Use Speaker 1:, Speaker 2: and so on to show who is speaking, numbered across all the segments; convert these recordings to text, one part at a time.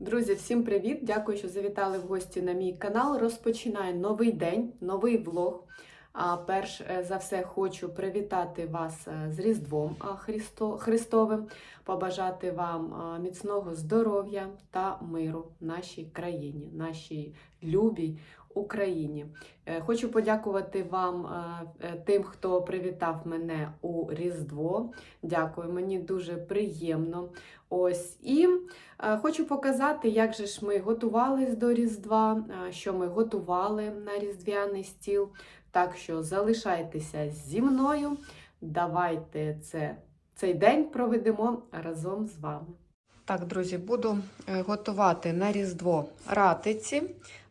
Speaker 1: Друзі, всім привіт! Дякую, що завітали в гості на мій канал. Розпочинаю новий день, новий влог. А перш е, за все хочу привітати вас е, з Різдвом Христовим, побажати вам міцного здоров'я та миру нашій країні, нашій любій Україні. Е, Хочу подякувати вам е, е, тим, хто привітав мене у Різдво. Дякую, мені дуже приємно. Ось і Хочу показати, як же ж ми готувались до Різдва, що ми готували на різдвяний стіл. Так що залишайтеся зі мною. Давайте це, цей день проведемо разом з вами. Так, друзі, буду е, готувати на Різдво ратиці.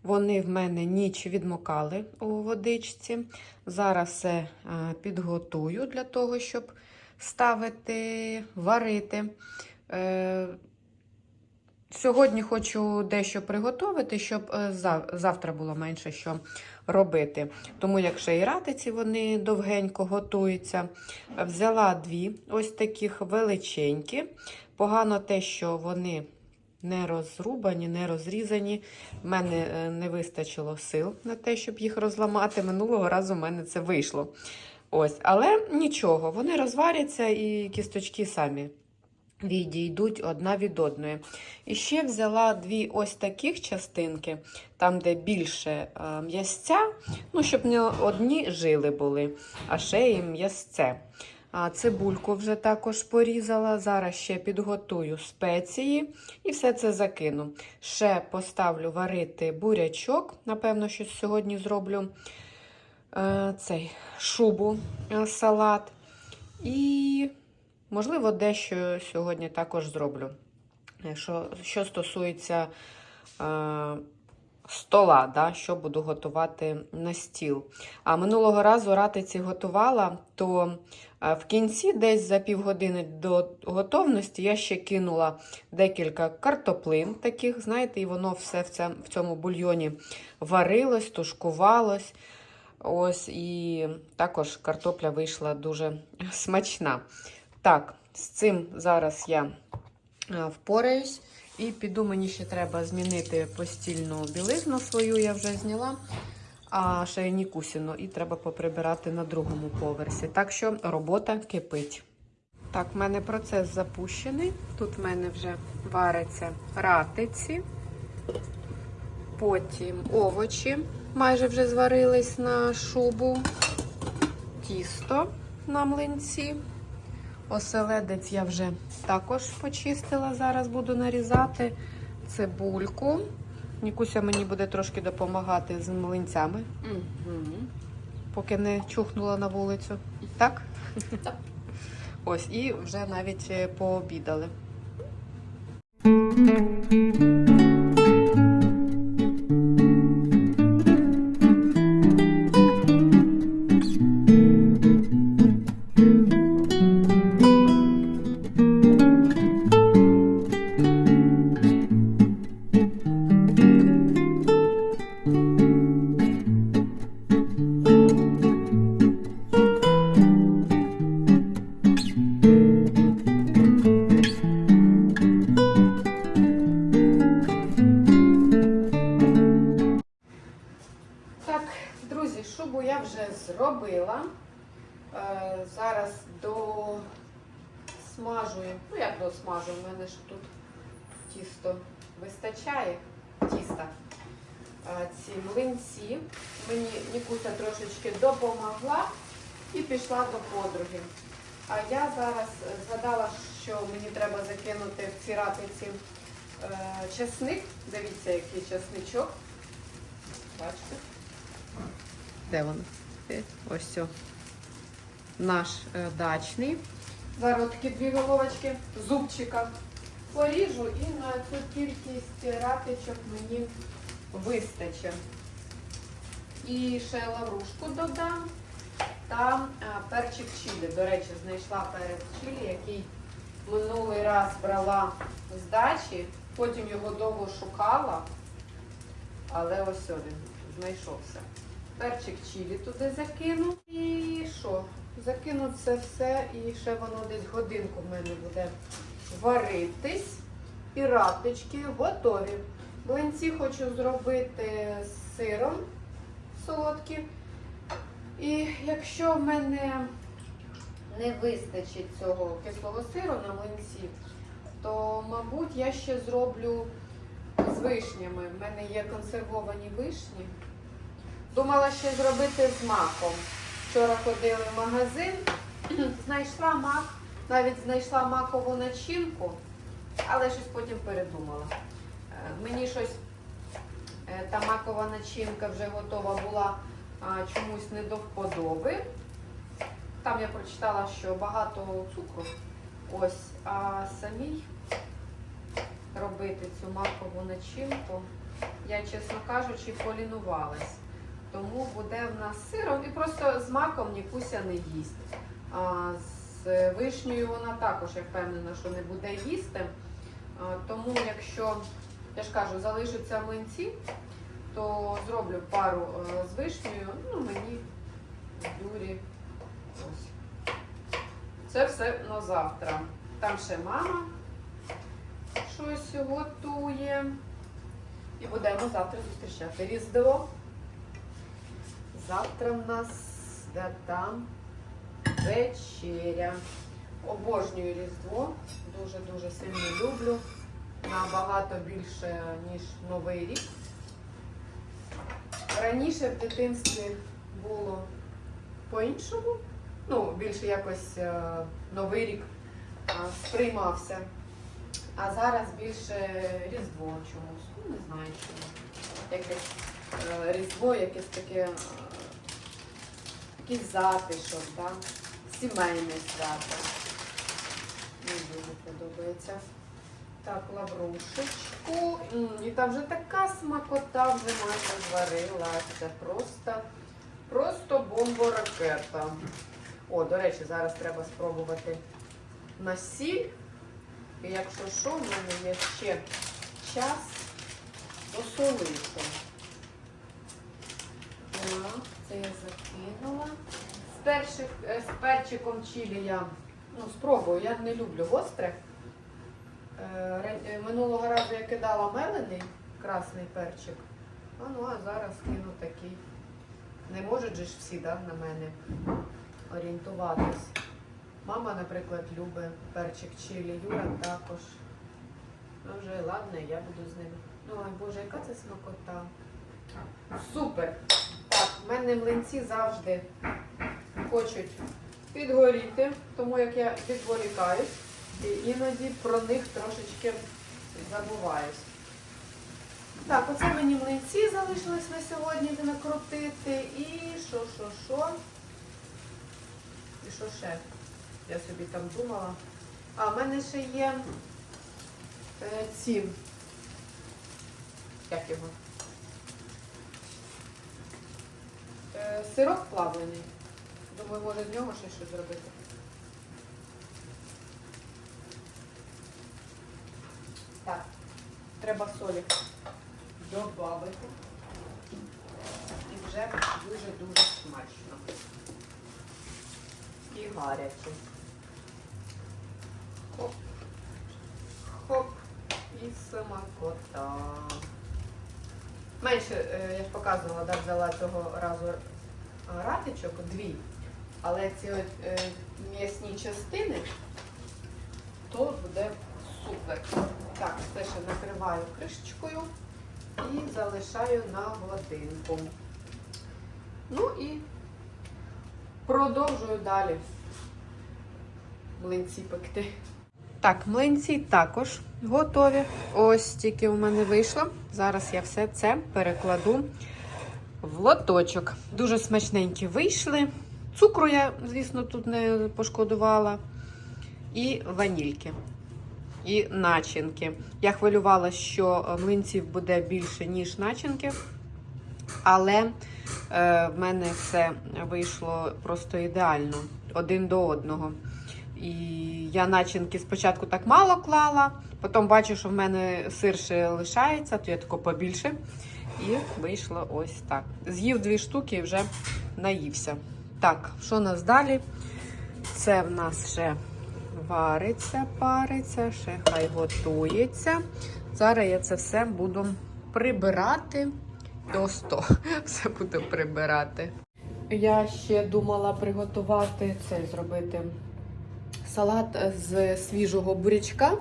Speaker 1: Вони в мене ніч відмокали у водичці. Зараз все е, підготую для того, щоб ставити, варити. Е, Сьогодні хочу дещо приготувати, щоб завтра було менше що робити. Тому, і ратиці вони довгенько готуються, взяла дві ось таких величенькі. Погано те, що вони не розрубані, не розрізані. В мене е, не вистачило сил на те, щоб їх розламати. Минулого разу в мене це вийшло. Ось, але нічого, вони розваряться і кісточки самі відійдуть одна від одної. І ще взяла дві ось таких частинки, там, де більше е, м'ясця, ну, щоб не одні жили були, а ще і м'ясце. А цибульку вже також порізала. Зараз ще підготую спеції і все це закину. Ще поставлю варити бурячок. Напевно, що сьогодні зроблю е, цей шубу, е, салат. І Можливо, дещо сьогодні також зроблю. Що, що стосується е, стола, да, що буду готувати на стіл. А минулого разу ратиці готувала, то е, в кінці, десь за півгодини до готовності, я ще кинула декілька картоплин таких, знаєте, і воно все в, цьому, в цьому бульйоні варилось, тушкувалось. Ось, і також картопля вийшла дуже смачна. Так, з цим зараз я впораюсь. І піду, мені ще треба змінити постільну білизну свою, я вже зняла, а ще й Нікусіну, і треба поприбирати на другому поверсі. Так що робота кипить. Так, в мене процес запущений. Тут в мене вже варяться ратиці, потім овочі майже вже зварились на шубу, тісто на млинці. Оселедець я вже також почистила. Зараз буду нарізати цибульку. Нікуся мені буде трошки допомагати з млинцями, поки не чухнула на вулицю. Так?
Speaker 2: Так.
Speaker 1: Ось, і вже навіть е, пообідали. Зараз до смажую. Ну, як до смажу, в мене ж тут тісто вистачає тіста. Е, ці млинці. Мені Нікуся трошечки допомогла і пішла до подруги. А я зараз згадала, що мені треба закинути в ці ратиці е, чесник. Дивіться, який чесничок. Бачите? Де воно? Е, Ось все. Наш е, дачний. Зараз такі дві головочки зубчика поріжу і на цю кількість ратичок мені вистачить. І ще лаврушку додам та е, перчик чилі. До речі, знайшла перець чилі, який минулий раз брала з дачі, потім його довго шукала, але ось він знайшовся. Перчик чилі туди закину. І що? Закину це все і ще воно десь годинку в мене буде варитись. і ратички готові. Млинці хочу зробити з сиром солодкі. І якщо в мене не вистачить цього кислого сиру на млинці, то, мабуть, я ще зроблю з вишнями. В мене є консервовані вишні. Думала ще зробити з маком. Вчора ходили в магазин, знайшла мак, навіть знайшла макову начинку, але щось потім передумала. Е, Мені щось е, та макова начинка вже готова була чомусь не до вподоби. Там я прочитала, що багато цукру. Ось, а самій робити цю макову начинку, я, чесно кажучи, полінувалась. Тому буде в нас сиром і просто з маком Нікуся не їсть. А з вишнею вона також, я впевнена, що не буде їсти. А, тому якщо, я ж кажу, залишаться млинці, то зроблю пару е, з вишнею, ну мені, Юрі. Ось. Це все на завтра. Там ще мама щось готує. І будемо завтра зустрічати Різдво. Завтра в нас дата вечеря. Обожнюю Різдво. Дуже-дуже сильно люблю. Набагато більше, ніж Новий рік. Раніше в дитинстві було по-іншому. Ну, більше якось е, Новий рік е, сприймався. А зараз більше Різдво чомусь. Ну, не знаю чому. Якесь е, Різдво, якесь таке, якийсь затишок, да? сімейне свято. Мені дуже подобається. Так, лаврушечку. І там вже така смакота вже майже. Це просто, просто бомбо-ракета. О, до речі, зараз треба спробувати на сіль. І якщо що, в мене є ще час посолити. Так, це я закинула. З, перших, е, з перчиком чилі я ну, спробую, я не люблю гостре. Е, е, Минулого разу я кидала мелений красний перчик. А ну а зараз кину такий. Не можуть же ж всі да, на мене орієнтуватись. Мама, наприклад, любить перчик чилі, Юра також. Ну вже ладно, я буду з ним. Ну, ой Боже, яка це смакота. Супер! В мене млинці завжди хочуть підгоріти, тому як я відволікаюсь і іноді про них трошечки забуваюсь. Так, оце мені млинці залишилось на сьогодні накрутити. І що, що, що? І що ще? Я собі там думала. А, в мене ще є е, ці. Як його? Сирок плавлений. Думаю, може з нього ще щось зробити. Так, треба солі добавити. І вже дуже-дуже смачно. І гаряче. Хоп. Хоп. І смакота. Менше, е, я ж показувала, да, взяла цього разу ратичок, дві. Але ці е, м'ясні частини, то буде супер. Так, це ще накриваю кришечкою і залишаю на годинку. Ну і продовжую далі млинці пекти. Так, млинці також готові. Ось тільки у мене вийшло. Зараз я все це перекладу в лоточок. Дуже смачненькі вийшли. Цукру я, звісно, тут не пошкодувала. І ванільки. І начинки. Я хвилювалася, що млинців буде більше, ніж начинки. Але е, в мене все вийшло просто ідеально один до одного. І я начинки спочатку так мало клала, потім бачу, що в мене сир ще лишається, то я тако побільше. І вийшло ось так. З'їв дві штуки і вже наївся. Так, що у нас далі? Це в нас ще вариться, париться, ще хай готується. Зараз я це все буду прибирати до 100. Все буду прибирати. Я ще думала приготувати це, зробити салат з свіжого бурячка.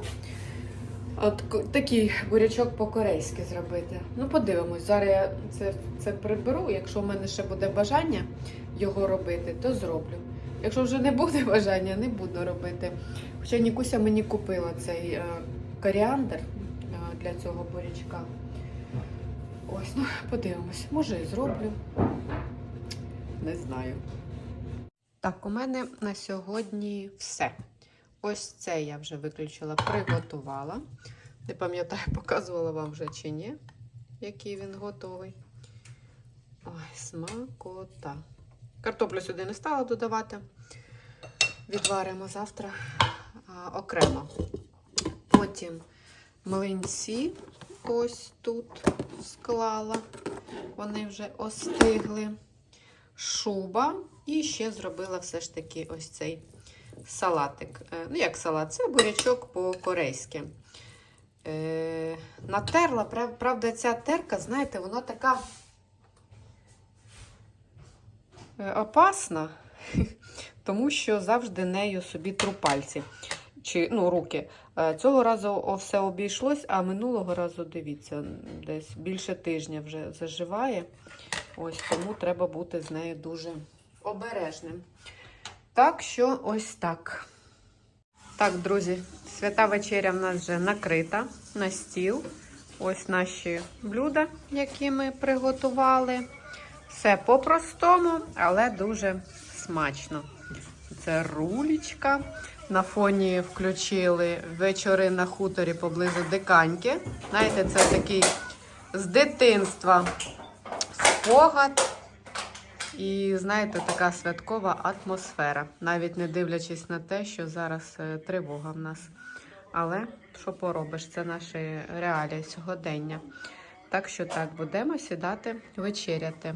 Speaker 1: От такий бурячок по-корейськи зробити. Ну, подивимось. Зараз я це, це приберу. Якщо в мене ще буде бажання його робити, то зроблю. Якщо вже не буде бажання, не буду робити. Хоча Нікуся мені купила цей е, коріандр е, для цього бурячка. Ось, ну подивимось. Може і зроблю. Не знаю. Так, у мене на сьогодні все. Ось це я вже виключила, приготувала. Не пам'ятаю, показувала вам вже чи ні, який він готовий. Ой, смакота. Картоплю сюди не стала додавати. Відваримо завтра а, окремо. Потім млинці ось тут склала. Вони вже остигли. Шуба. І ще зробила все ж таки ось цей салатик. Е, Ну, як салат, це бурячок по-корейськи. Е, натерла, правда, ця терка, знаєте, вона така е, опасна, тому що завжди нею собі тру пальці. Чи, ну, руки. Цього разу все обійшлось, а минулого разу, дивіться, десь більше тижня вже заживає. Ось тому треба бути з нею дуже обережним. Так що ось так. Так, друзі, свята вечеря в нас вже накрита на стіл. Ось наші блюда, які ми приготували. Все по-простому, але дуже смачно. Це рулічка. На фоні включили вечори на хуторі поблизу диканьки. Знаєте, це такий з дитинства спогад. І знаєте, така святкова атмосфера, навіть не дивлячись на те, що зараз е, тривога в нас. Але що поробиш, це наші реалії сьогодення. Так що так, будемо сідати вечеряти.